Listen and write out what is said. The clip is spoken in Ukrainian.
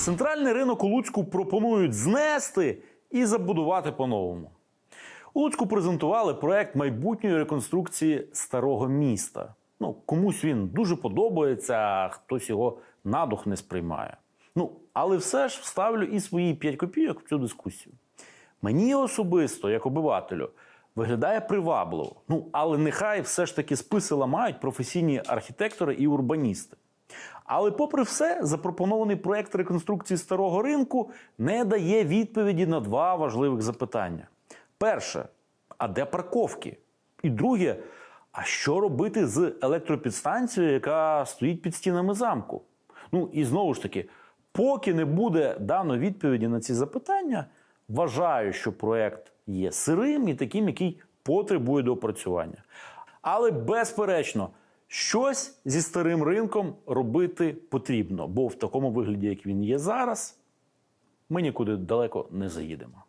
Центральний ринок у Луцьку пропонують знести і забудувати по-новому. У Луцьку презентували проект майбутньої реконструкції старого міста. Ну, комусь він дуже подобається, а хтось його на дух не сприймає. Ну, але все ж вставлю і свої 5 копійок в цю дискусію. Мені особисто, як обивателю, виглядає привабливо. Ну, але нехай все ж таки списи ламають професійні архітектори і урбаністи. Але, попри все, запропонований проект реконструкції старого ринку не дає відповіді на два важливих запитання: перше, а де парковки? І друге, а що робити з електропідстанцією, яка стоїть під стінами замку? Ну і знову ж таки, поки не буде дано відповіді на ці запитання, вважаю, що проект є сирим і таким, який потребує доопрацювання. Але безперечно, щось зі старим ринком робити потрібно, бо в такому вигляді, як він є зараз, ми нікуди далеко не заїдемо.